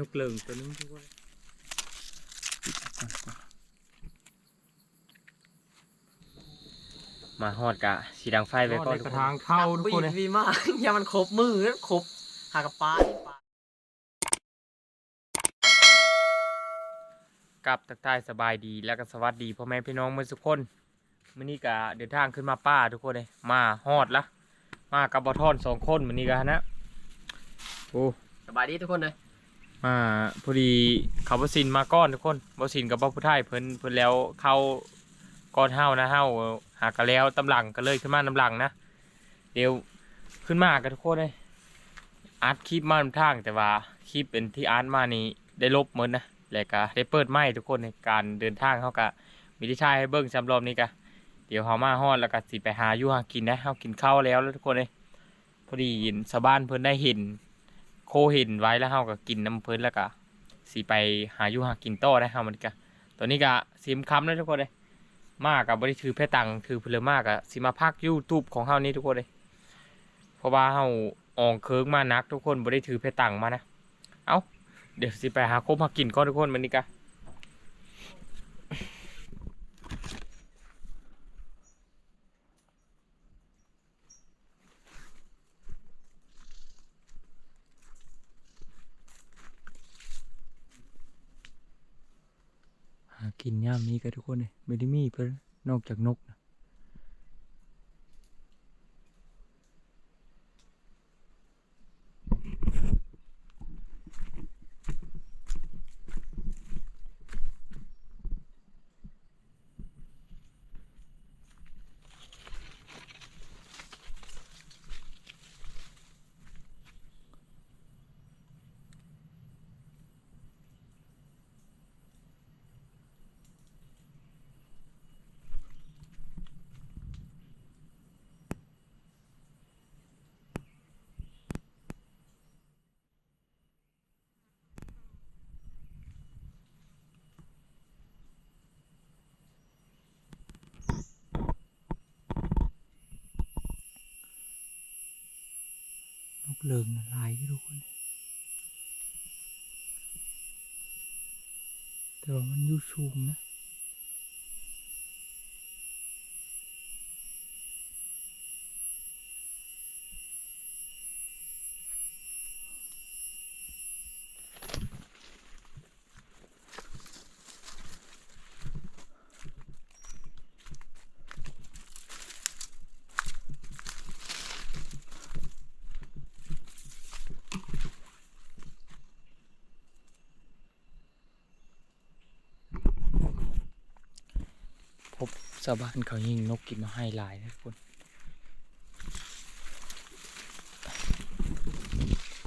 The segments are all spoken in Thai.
นกเลิงตัวนึงทุกคนมาฮอดกะสีดังไฟไว้ก่อนในทุกกระคน ทางเข้าทุกคนเลยวีมากอย่ามันครบมือครบหากระป้านี่ปลา กับทักทายสบายดีแล้วก็สวัสดีพ่อแม่พี่น้องเมื่อสุกคนมื้อนี้ก็เดินทางขึ้นมาป้าทุกคนเลยมาฮอดละมากับบอทอนสองคนมื้อนี้กันนะโอ้สบายดีทุกคนเลย มาพอดีเขาบสินมาก้อนทุกคนบสินกับบ่ผู้ไทยเพิ่นเพิ่นแล้วเข้าก้อนเฮานะเฮาหากะแล้วตำหลังก็เลยขึ้นมาตำหลังนะเดี๋ยวขึ้นมากันทุกคนเลยอัดคลิปมาทางแต่ว่าคลิปเป็นที่อัดมานี่ได้ลบหมดนะแล้วก็ได้เปิดไม้ทุกคนในการเดินทางเขาก็มีที่ชายให้เบิ้งสำรอบนี้กะเดี๋ยวเฮามาฮอดแล้วก็สิไปหาอยู่หากินนะเฮากินข้าวแล้วแล้วทุกคนเลยพอดีชาวบ้านเพิ่นได้เห็น โคเห็นไว้แล้วเฮาก็กินน้ำเพิ่นแล้วก็สิไปหาอยู่หากินต่อได้เฮามันก็ตอนนี้ก็ซิมคำแล้วทุกคนเลยมากกับบริถือเพตังถือเพลมากอะสิมาพักยูทูบของเฮานี่ทุกคนเลยเพราะว่าเฮาอองเคิงมานักทุกคนบริถือเพตังมานะ เอาเดี๋ยวสิไปหาโคมหากินก่อนทุกคนมันนี่กะ กินย่ามนี้กันทุกคนเลยไม่ได้มีเพิ่นนอกจากนกนะนก เลิงไหลายอยู่ทุกคนะแต่ว่ามันอยู่สูงนะ พบชาวบ้านเขายิงนกกินมาให้หลายนะทุกคน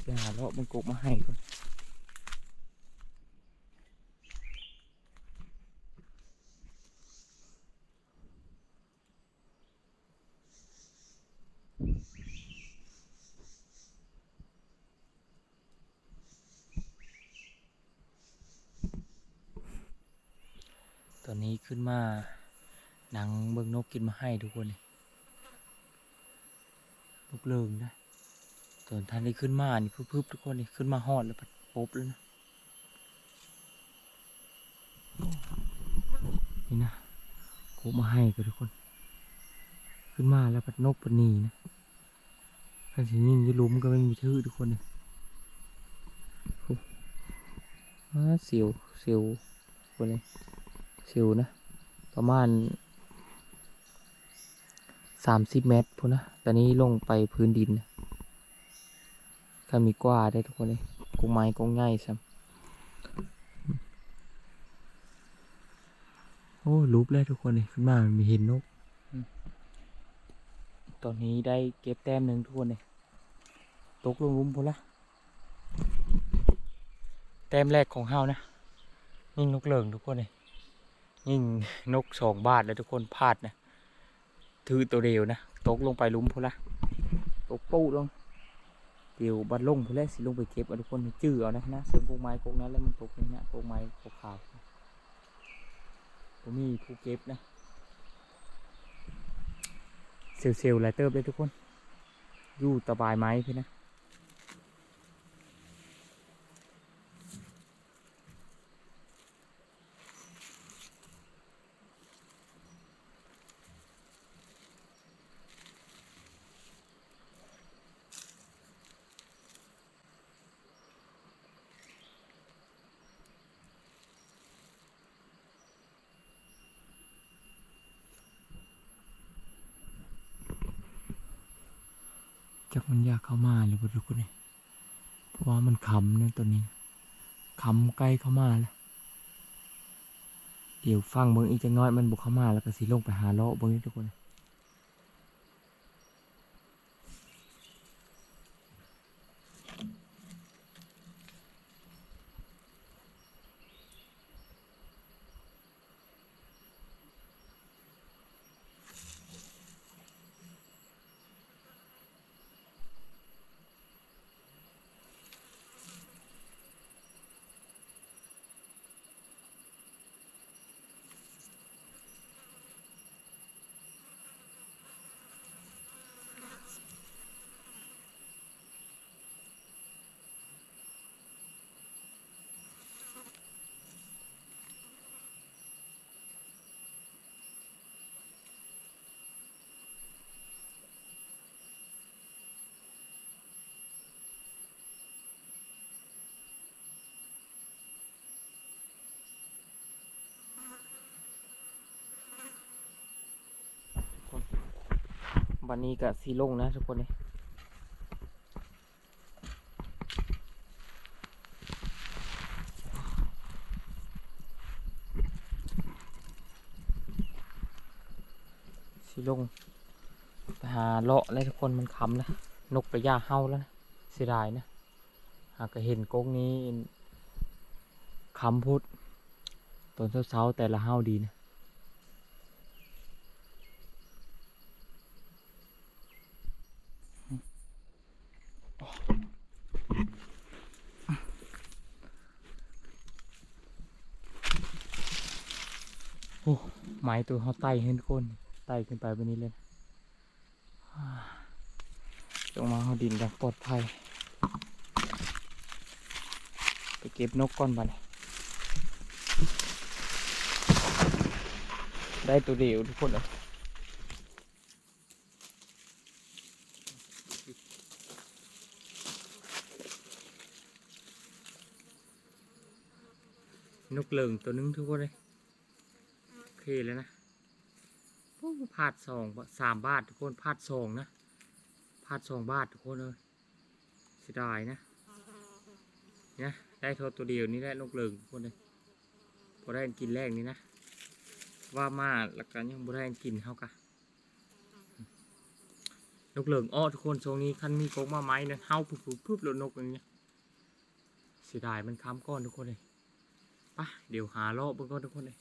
ไปหาเลาะบังกบมาให้ก่อนตอนนี้ขึ้นมา หนังเบิ่งนกกินมาให้ทุกคนเลยนกเลิงนะตอนท่านได้ขึ้นมานี่พึบๆทุกคนนี่ขึ้นมาฮอดแล้วปัดปุ๊บแล้วนะนี่นะโคมาให้กันทุกคน ขึ้นมาแล้วปัดนกปัดนีนะท่านที่นี่จะลุมก็ไม่มีชื่อทุกคนเลยโอ้อ่าเสียวเสียวคนเลยเสียวนะ ประมาณ สามสิบเมตรพูนนะตอนนี้ลงไปพื้นดินนะก็มีกว่าได้ทุกคนเลยกงไม้กงง่ายซ้ำโอ้รูปเลยทุกคนเลยขึ้นมามีเห็นนก ตอนนี้ได้เก็บแต้มหนึ่งทุกคนเลยตกลงลุมพูนละแต้มแรกของเฮานะนี่นกเหลิงทุกคนเลยยิ่งนกสองบาทแล้วทุกคนพลาดนะ ถือตัวเดียวนะ ตกลงไปลุมพูนละตกปูลงเดี๋ยวบัดลงพูนแล้วสิลงไปเก็บทุกคนจื้อเอานะนะเสริมกงไม้กงนั้นแล้วมันตกนี่นะกงไม้ขาวผมมีผู้เก็บนะเซลล์ไลเตอร์เลยทุกคน อยู่ตะบายไม้พี่นะ จักมันอยากเข้ามาเลยบ่ทุกคนเลยเพราะว่ามันคำนะ ตัวนี้คำใกล้เข้ามาแล้วเดี๋ยวฟังเบิ้งอีกจักหน้อยมันบุกเข้ามาแล้วก็สีลงไปหาเลาะเบิ้งนี้ทุกคน วันนี้ก็สีลงนะทุกคนเลยสีลงไปหาเลาะเลยทุกคนมันคำแล้วนกไปย่าเฮาแล้วนะเสียดายนะหากเห็นกกนี้คำพูดตอนเช้าๆแต่ละเฮาดีนะ โอ้ ไม้ตัวเขาไต่ขึ้นคนไต่ขึ้นไปแบนนี้เลยอ่าจงมาเขาดินอย่างปลอดภัย ไปเก็บนกก่อนบัดนี้ได้ตัวเดียวทุกคนเลยนกเหลิงตัวนึงทุกคนเลย เคเลยนะโอ้พาดสองสามบาททุกคนพาดสองนะพาดสองบาททุกคนเลยเสียดายนะเนี่ยได้โทษตัวเดียวนี่แหละนกเหลิงทุกคนเลยพอได้กินแรกนี่นะว่ามาแล้วกันยังบ่ได้กินเท่ากันนกเหลิงอ้อทุกคนช่วงนี้คันมีโกกมาไม้เนี่ยเฮาปุ๊บปุ๊บปุ๊บแล้วนกอย่างเงี้ยเสียดายมันค้ำก้อนทุกคนเลยปะเดี๋ยวหาเลาะเบิ่งก่อนทุกคนเลย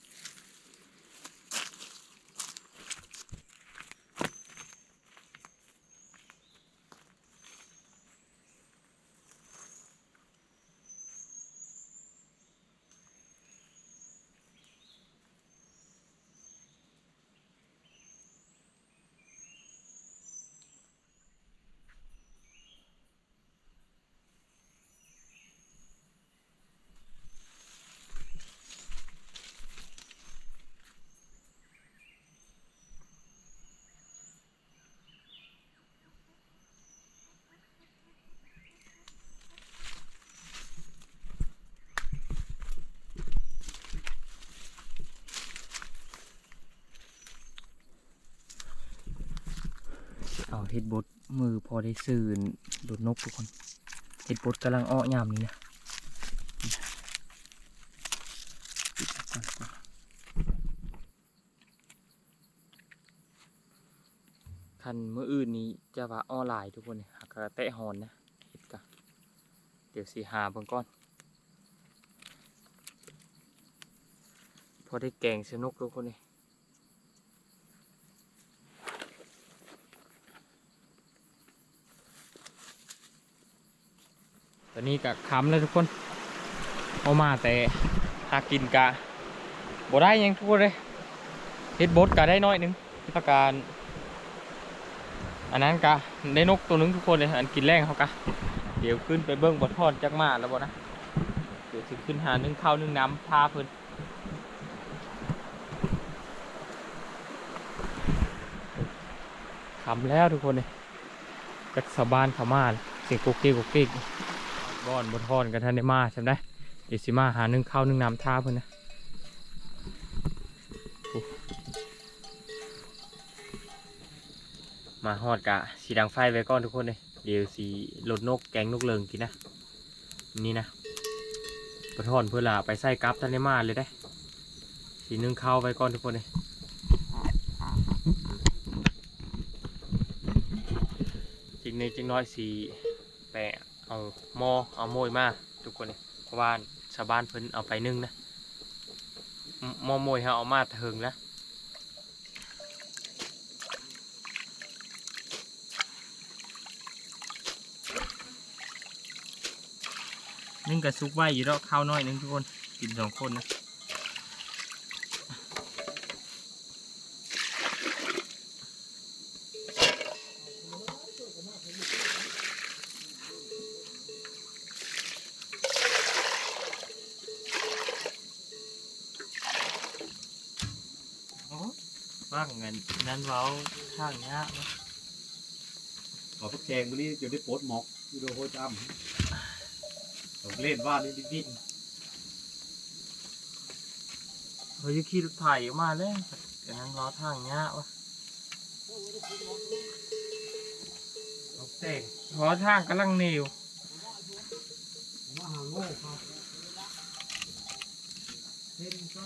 เห็ดบดมือพอได้สื่นดูดนกทุกคนเห็ดบดกำลังอ้อยามนี้นะคันเมื่ออื่นนี้จะว่าอ้อลายทุกคนเนี่ยหากกระแตะหอนนะเห็ดกะเดี๋ยวสีหาเบิ่งก่อน พอได้แกงสนุกทุกคนเลย อนนี้กะค้ำแล้วทุกคนเอามาแต่หากินกะบ่ได้ยังทุกคนเลยเฮ็ดบดกะได้น้อยหนึงประการอันนั้นกะได้นกตัวหนึงทุกคนเลยอันกินแรงเขากะเดี๋ยวขึ้นไปเบิ้งบดทอดจักมาแล้วบ่นะเดี๋ยวสิขึ้นหานึ่งข้าวนึ่งน้ำพาเพิ่นคำแล้วทุกคนเลยจักสะบานขามาเสียงกุ๊กกิ๊กกุ๊กกิ๊ก บ่อนบนทอนกันทันได้มาใช่ไหมเดี๋ยวสิมาหานึ่งข้าวนึ่งน้ำท่าเพื่อนนะมาฮอดกะสีดังไฟไว้ก่อนทุกคนเลยเดี๋ยวสีลดนกแกงนกเลิงกินนะ นี่นะปะทอนเพื่อลาไปใส่กับทันได้มาเลยได้ สีนึ่งข้าวไว้ก่อนทุกคนเลยจริงในจริงน้อยสีแปะ เอาหม้อเอาโมยมาทุกคนเลยเพราะว่าชาวบ้านเพิ่นเอาไปนึ่งนะหม้อโมยเขาเอามาเถิงนะนึ่งกับซุกไว้อยู่แล้วข้าวน้อยนึงทุกคนกินสองคนนะ ว่างเงินนั้นเว้าข้างเนี้ยขอพักแจงวันนี้จะได้โพสต์หมอกยูโรโฮจำผมเล่นว่านี่ดิ้นเฮ้ยขี่รถไถออกมาเลยเดี๋ยวนั้นล้อทางเนี้ยวะเต่งล้อทางกำลังเหนียวมาหาโง่เขาเล่นก็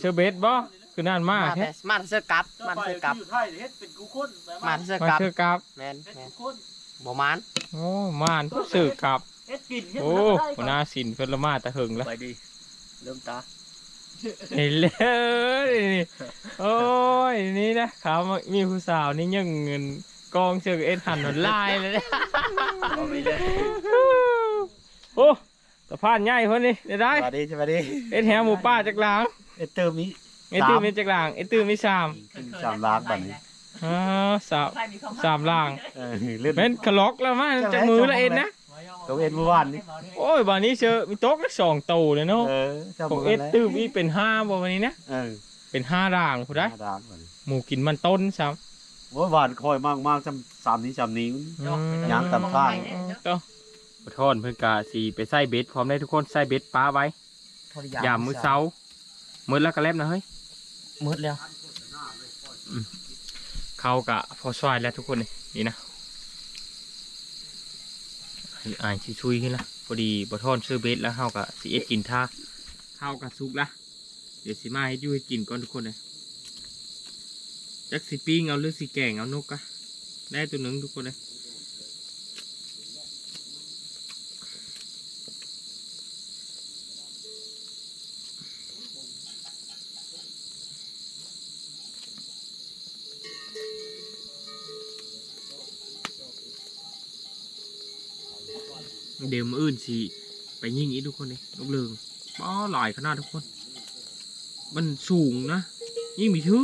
เชอร์เบสบ่คือนั่นมามาแท้แต่มาแต่เสื้อกับมาแต่เสื้อกับอยู่ไทยเฮ็ดเป็นกูคนแบบมาแต่เสื้อมากับเชื่อกับแม่นเป็นแม่นกูคนบ่มานโอ้มานผู้สื่อกับ เฮ็ดกินเฮ็ดโอ้ได้หัวหน้าสินเพิ่นละมาแต่หึงแล้วไปดี เริ่มตาเห็นเลยนี่โอ้ยนี่นะเขามีผู้สาวนี่ยังเงินกองเชือกเอ็ดหันหนลายเลยนะเอาไปเลยโอ้สะพานใหญ่เพิ่นนี่ได้ได้สวัสดีสวัสดี เอ็ดแหหมูป่าจากหลัง เอ็ดเติมนี้เอ็ดตื้อมีจากหลังเอ็ดตื้อมีสามขึ้นสามล้านบัดนี้อ่าสามสามหลังเออเล่นแม่นขล็อกแล้วมาจากมือละเอ็ดนะตัวเอ็ดเมื่อวานนี้โอ้ยวันนี้เชอมีโต๊ะละสองตูเลยเนาะเออเจ้าของมืเอ็ดแล้วตื้อมีเป็นห้าบ่วันนี้นะเออเป็นห้าด่างผู้ได้ห้าล้านบัดนี้หมูกินมันต้นซ้โอ้ยหวานคอยมากมากจำสามนี้จำนี้ำอืมย่างตามข้างเต้าขอโทษเพื่อนกาสีไปใส่เบ็ดพร้อมได้ทุกคนใส่เบ็ดปลาไว้ยามมือเสา มือแล้วก็เล็บนะเฮ้ยมืดแล้วเข้ากะพอสวายแล้วทุกคนนี่นี่นะอ่านชิชุยขึ้นละพอดีบอทอนซื้อเบ็ดแล้วเข้ากะสีเอ็ดกินท่าเข้ากะซุกละเดี๋ยวสิมาให้อยูให้กินก่อนทุกคนเลยจักสิปิ้งเอาหรือสิแกงเอานกกะได้ตัวหนึ่งทุกคนเลย เดี๋ยวมืออื่นสิไปยิงอีกทุกคนเลยลูกเรืองป้อหลายขนาดทุกคน มันสูงนะยิ่งมีชื่อ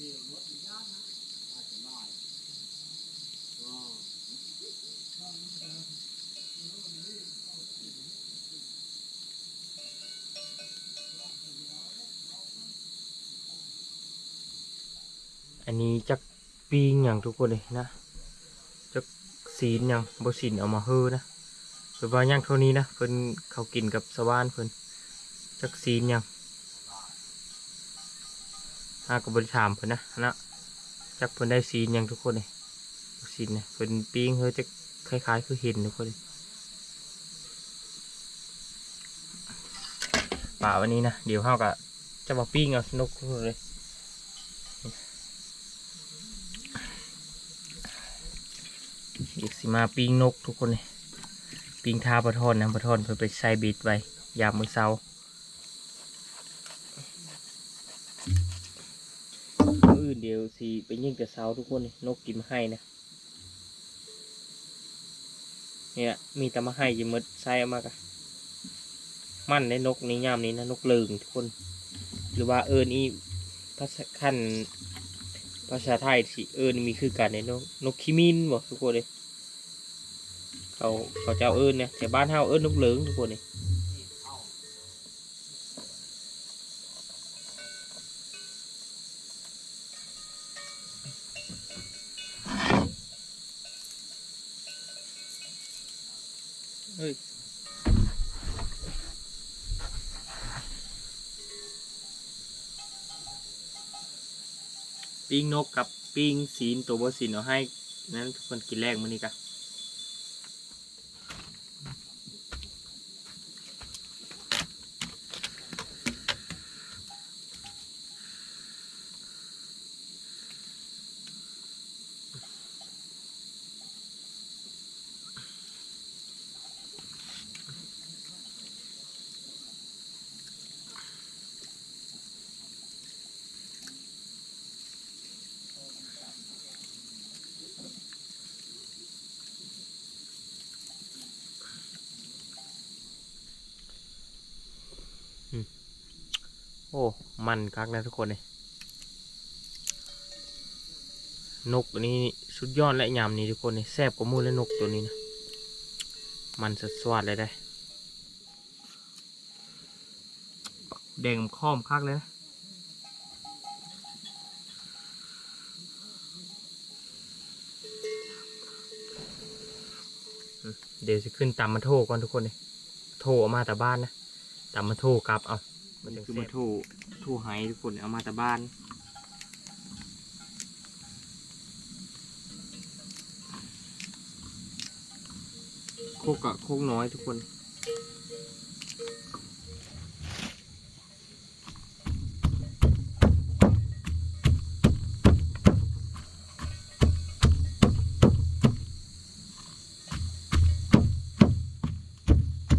อันนี้จักปีงอย่างทุกคนเลยนะจักศีลอย่างบศีลเอามาเฮอนะเพิ่นว่าย่างเท่านี้นะเพิ่นเขากินกับสวานเพิ่นจักศีลอย่าง หากับบริถามเพิ่นนะนะจักเพิ่นได้ศีลอย่างทุกคนเลยศีลเนี่ยเพิ่นปีงเฮอจะคล้ายๆคือเห็นทุกคนเลยป่าวันนี้นะเดี๋ยวเฮาก็จะมาปิ้งเอาสนุกเลยอีกสิมาปิ้งนกทุกคนเลยปิ้งทาปลาทอนนะปลาทอนเพื่อไปใส่บิดไว้ยามมื้อเช้า ดียวสิไปยิ่งแต่เสาทุกคนนี่นกกินมให้นะเนี่ยมีแต่มาให้ยิมดใส่มากะมั่นในนกนี้ยามนี้นะนกเลิงทุกคน หรือว่าเอิญอีภาษาขั้นภาษาไทยสิเอิญมีคือกันในนกนกขี้มินบ่ทุกคนเลยเขาเขาเจ้าเอิญเนี่ยแต่บ้านเฮาเอิญนกเลิงทุกคนเลย ปิ้งนกกับปิ้งศีลตัวบศีลเอาให้นั้นทุกคนกินแรกมื้อนี้กะ อ้มันคักนะทุกคนเลยนกตัวนี้สุดยอดและยำนี้ทุกคนเลยแซ่บกว่ามูและนกตัวนี้นะมันสดสวัสดเลยได้แดงค้อมคักเลยนะเดี๋ยวจะขึ้นตามมาโทก่อนทุกคนเลยโทออกมาแต่บ้านนะตามมาโทกลับเอา มันคือมาถูถูไห้ทุกคนเอามาแต่บ้าน โคกอะโคกน้อยทุกคน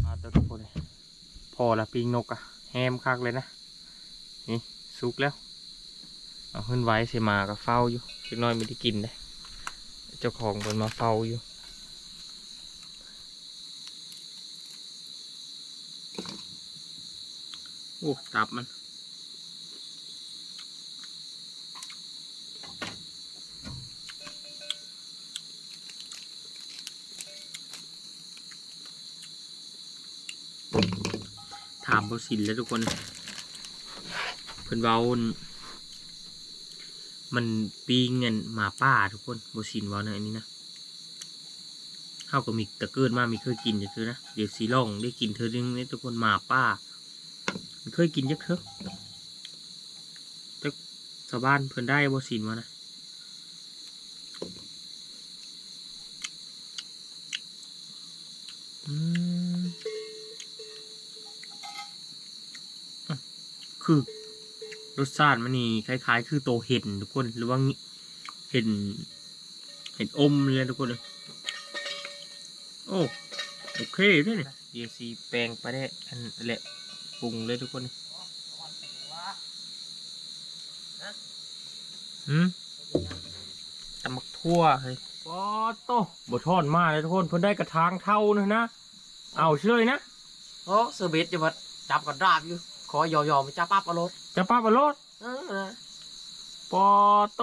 มาตัวทุกคนเลยพอละปีงนกอะ แฮมคักเลยนะ นี่สุกแล้ว เอาขึ้นไว้เสมาก็เฝ้าอยู่เล็กน้อยไม่ได้กินเลยเจ้าของมันมาเฝ้าอยู่โอ้ตับมัน ถาสินแล้วทุกคน เพิ่นเว้ามันปีเงินหมาป่าทุกคนบสินเว้าในอันนี้นะเข้าก็มีตะเกิดมามีเคยกินจะคือนะเดี๋ยวสีล่องได้กินเธอนึงนี่ทุกคนหมาป่ามันเคยกินยักเถอะแต่ชาวบ้านเพิ่นได้บสินมานะ คือ รสชาติมันนี่คล้าย ๆ คือโตเห็ดทุกคนหรือว่างี้เห็ดเห็ดอมเลยทุกคนเลยโอ้โอเคด้วยเนี่ยเดี๋ยวสีแปลงไปได้อันแหละปรุงเลยทุกคนเลยหืมตำมักทั่วเฮ้ยปอโตบทอดมาเลยทุกคนเพิ่นได้กระทางเท่านะนะ เอาเฉยนะ โอ้เซอร์เบสจะมาจับกับดาบอยู่ ขอยอๆมาจับปั๊บเอารถจะป้าบรถเออนะปอโต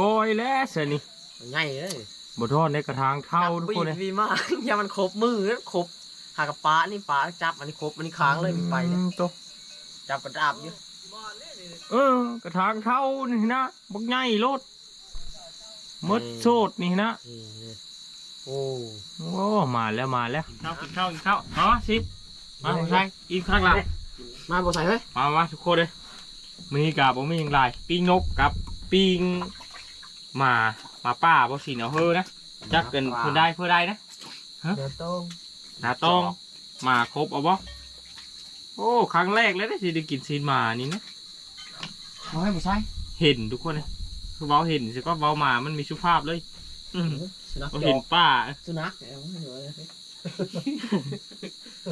กอยแล้วเสยนี่ใหญ่เลยบทอดในกระทางเท่าทุกคนเลยจับบีบมาก อย่ามันครบมือครบหากับปลานี่ปลาจับอันนี้ครบอันนี้ค้างเลยมีไปเนี่ยอืมโตจับกับดาบอยู่เออ กระทางเท่านี่นะบักใหญ่รถมดโซดนี่นะนี่นี่โอ้โอ้มาแล้วมาแล้วกินข้าวกินข้าวกินข้าวเอามาสิมาใช่กินข้างหลัง มาบ่ใส่เฮ้ยมามาทุกคนเลยมือนี้กับผมมีอย่างไรปิ้งนกกับปิ้งหมาหมาป้าบอสีเอาเฮอนะจักเกินเพื่อได้เพื่อได้นะเดี๋ยวต้องหนาต้องหมาครบเอาบ่โอ้ครั้งแรกเลยนะที่ได้กินซีนหมานี่นะเอาให้บ่ใส่เห็นทุกคนเลยคือเว้าเห็นสิก็เว้าหมามันมีสุภาพเลยอืมสุนัขเราจเห็อนป้าสุนัขเอาให้ดูเลย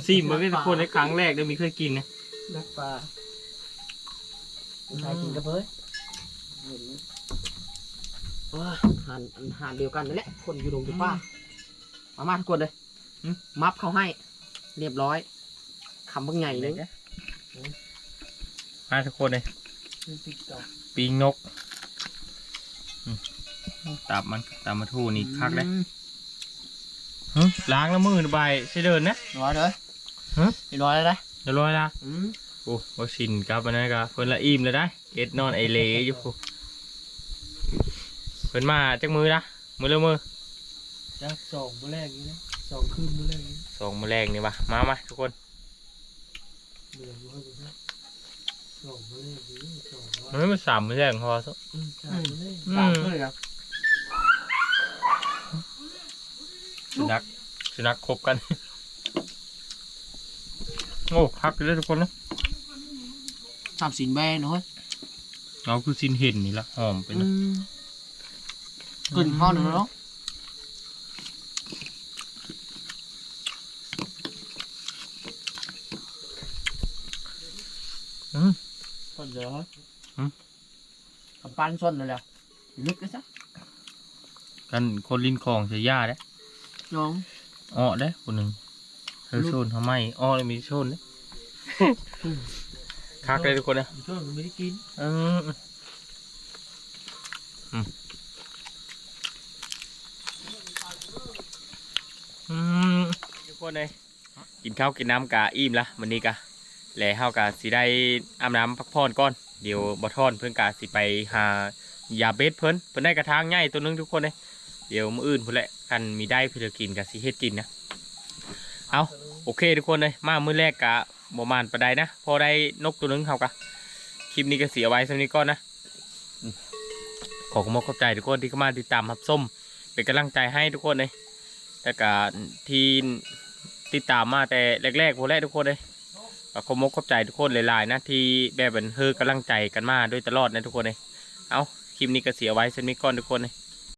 ซีมมันเป็นทุกคนในครั้งแรกได้มีเคยกินนะ นักปลาบ่ใส่กินกับเฮ้ยเห็นไหมว้าหันอันหันเดียวกันนั่นแหละ คนอยู่ดงอยู่ป้า มามาทุกคนเลย มับเขาให้ เรียบร้อยคำเพิ่งไงเลยมาทุกคนเลย ปีงนกอืมตับมันตับมาทูนี่คักเลยหึล้างแล้วมือใบายใช่เดินนะร้อยเลยฮะเรียบร้อยแล้วนะ เดี๋ยวร้อยละอืมโอ้บชินกับอันนั้นก็เพิ่นละอิ่มเลยได้เอ็ดนอนไอเลอยู่พูเพิ่นมาจักมือนะมือละมือจักสองมื้อแรกนี้นะสองคืนมื้อแรกนี้สองมือแรกนี่มามามาทุกคนเดือนร้อยกว่านะสองมื้อแรกนี้สองร้อยมันไม่เป็นสามมือแรกพอซะอืมสามมื้อแรกอืมสามมื้อครับสุนัขสุนัขคบกัน โอ้คักเลยทุกคนนะสามสินแบนเนาะเราคือซินเห็นนี่ละหอมไปอืนะมกลิ่นห้อนเนาะอืมคนเยอะอืมกับปั้นส้นเลยแหละลึกเลยซะกันคนลินคลองเสียยาเด้น้องอ้อเด้คนหนึ่งเธ อโซนทำไมอ้อเลยมีโซนเด้คักเลยทุกคนนะช่วงไม่ได้กินอืมอืมอืมทุกคนเลยกินข้าวกินน้ำกะอิ่มละวันนี้กะแล้วเฮากะสิได้อาบน้ำพักผ่อนก่อนเดี๋ยวบ่ทอนเพิ่นกะสิไปหายาเบ็ดเพิ่นเพิ่นได้กระทางใหญ่ตัวหนึงทุกคนเลยเดี๋ยวมื้ออื่นพุ่นแหละกันมีได้เพื่อกินกะสิเฮ็ดกินนะ เอาโอเคทุกคนเลยมามือแรกกะบ่มานปานใดนะพอได้นกตัวนึงเฮากะคลิปนี้ก็เสียไว้สำนี้ก่อนนะขอขอบคุณขอบใจทุกคนที่เข้ามาติดตามรับส้มเป็นกำลังใจให้ทุกคนเลยแต่ก็ที่ติดตามมาแต่แรกๆพวกแรกทุกคนเลยขอบคุณขอบใจทุกคนหลายๆนะที่แบบเป็นเฮอกำลังใจกันมาโดยตลอดนะทุกคนเลยเอาคลิปนี้ก็เสียไว้สำนี้ก่อนทุกคนเลย